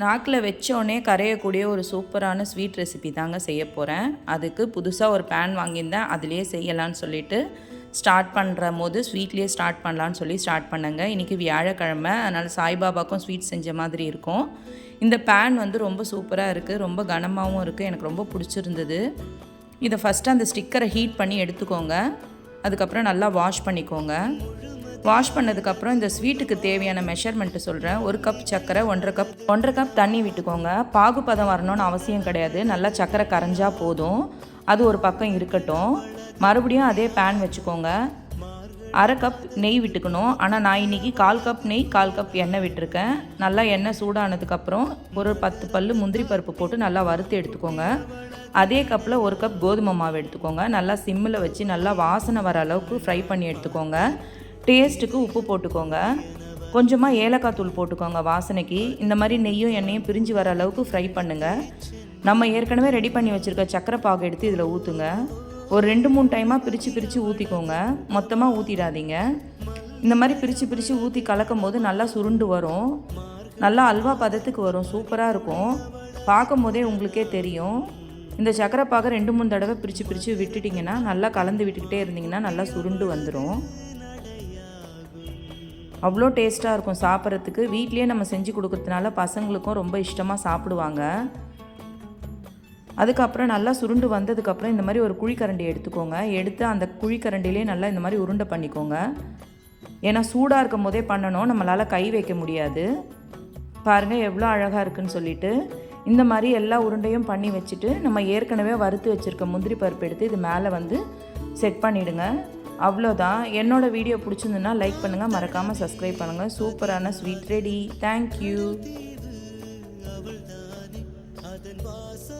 நாக்கில் வச்சோடனே கரையக்கூடிய ஒரு சூப்பரான ஸ்வீட் ரெசிபி தாங்க செய்ய போகிறேன் அதுக்கு புதுசாக ஒரு பேன் வாங்கியிருந்தேன். அதுலேயே செய்யலான்னு சொல்லிட்டு ஸ்டார்ட் பண்ணுற போது ஸ்வீட்லேயே ஸ்டார்ட் பண்ணலான்னு சொல்லி ஸ்டார்ட் பண்ணுங்க. இன்றைக்கி வியாழக்கிழமை. அதனால் சாய்பாபாக்கும் ஸ்வீட் செஞ்ச மாதிரி இருக்கும். இந்த பேன் வந்து ரொம்ப சூப்பராக இருக்குது ரொம்ப கனமாகவும் இருக்குது எனக்கு ரொம்ப பிடிச்சிருந்தது. இதை ஃபஸ்ட்டு அந்த ஸ்டிக்கரை ஹீட் பண்ணி எடுத்துக்கோங்க. அதுக்கப்புறம் நல்லா வாஷ் பண்ணிக்கோங்க. வாஷ் பண்ணதுக்கப்புறம் இந்த ஸ்வீட்டுக்கு தேவையான மெஷர்மெண்ட்டு சொல்கிறேன் ஒரு கப் சர்க்கரை ஒன்றரை கப் ஒன்றரை கப் தண்ணி விட்டுக்கோங்க. பாகுபதம் வரணும்னு அவசியம் கிடையாது. நல்லா சர்க்கரை கரைஞ்சால் போதும். அது ஒரு பக்கம் இருக்கட்டும். மறுபடியும் அதே பேன் வச்சுக்கோங்க. அரை கப் நெய் விட்டுக்கணும். ஆனால் நான் இன்றைக்கி கால் கப் நெய் கால் கப் எண்ணெய் விட்டுருக்கேன். நல்லா எண்ணெய் சூடானதுக்கப்புறம் ஒரு பத்து பல் முந்திரி பருப்பு போட்டு நல்லா வறுத்து எடுத்துக்கோங்க. அதே கப்பில் ஒரு கப் கோதுமை மாவு எடுத்துக்கோங்க. நல்லா சிம்மில் வச்சு நல்லா வாசனை வர அளவுக்கு ஃப்ரை பண்ணி எடுத்துக்கோங்க. டேஸ்ட்டுக்கு உப்பு போட்டுக்கோங்க. கொஞ்சமாக ஏலக்காய் தூள் போட்டுக்கோங்க வாசனைக்கு. இந்த மாதிரி நெய்யும் எண்ணெயும் பிரிஞ்சு வர அளவுக்கு ஃப்ரை பண்ணுங்கள் நம்ம ஏற்கனவே ரெடி பண்ணி வச்சுருக்க சக்கரை பாகு எடுத்து இதில் ஊற்றுங்க ஒரு ரெண்டு மூணு டைமாக பிரித்து பிரித்து ஊற்றிக்கோங்க மொத்தமாக ஊற்றிடாதீங்க இந்த மாதிரி பிரித்து பிரித்து ஊற்றி கலக்கும் போது நல்லா சுருண்டு வரும். நல்லா அல்வா பதத்துக்கு வரும். சூப்பராக இருக்கும். பார்க்கும் போதே உங்களுக்கே தெரியும். இந்த சக்கரை பாகை ரெண்டு மூணு தடவை பிரித்து பிரித்து விட்டுட்டிங்கன்னா நல்லா கலந்து விட்டுக்கிட்டே இருந்தீங்கன்னா நல்லா சுருண்டு வந்துடும் அவ்வளோ டேஸ்ட்டாக இருக்கும் சாப்பிட்றதுக்கு. வீட்லேயே நம்ம செஞ்சு கொடுக்கறதுனால பசங்களுக்கும் ரொம்ப இஷ்டமாக சாப்பிடுவாங்க. அதுக்கப்புறம் நல்லா சுருண்டு வந்ததுக்கப்புறம் இந்த மாதிரி ஒரு குழிக்கரண்டி எடுத்துக்கோங்க. எடுத்து அந்த குழிக்கரண்டிலே நல்லா இந்த மாதிரி உருண்டை பண்ணிக்கோங்க. ஏன்னா சூடாக இருக்கும் போதே பண்ணணும். நம்மளால் கை வைக்க முடியாது. பாருங்கள் எவ்வளோ அழகாக இருக்குன்னு சொல்லிட்டு. இந்த மாதிரி எல்லா உருண்டையும் பண்ணி வச்சுட்டு நம்ம ஏற்கனவே வறுத்து வச்சுருக்க முந்திரி பருப்பு எடுத்து இது மேலே வந்து செட் பண்ணிவிடுங்க அவ்வளோதான். என்னோடய வீடியோ பிடிச்சிருந்துன்னா லைக் பண்ணுங்கள் மறக்காமல் சப்ஸ்கிரைப் பண்ணுங்கள் சூப்பரான ஸ்வீட் ரெடி தேங்க்யூ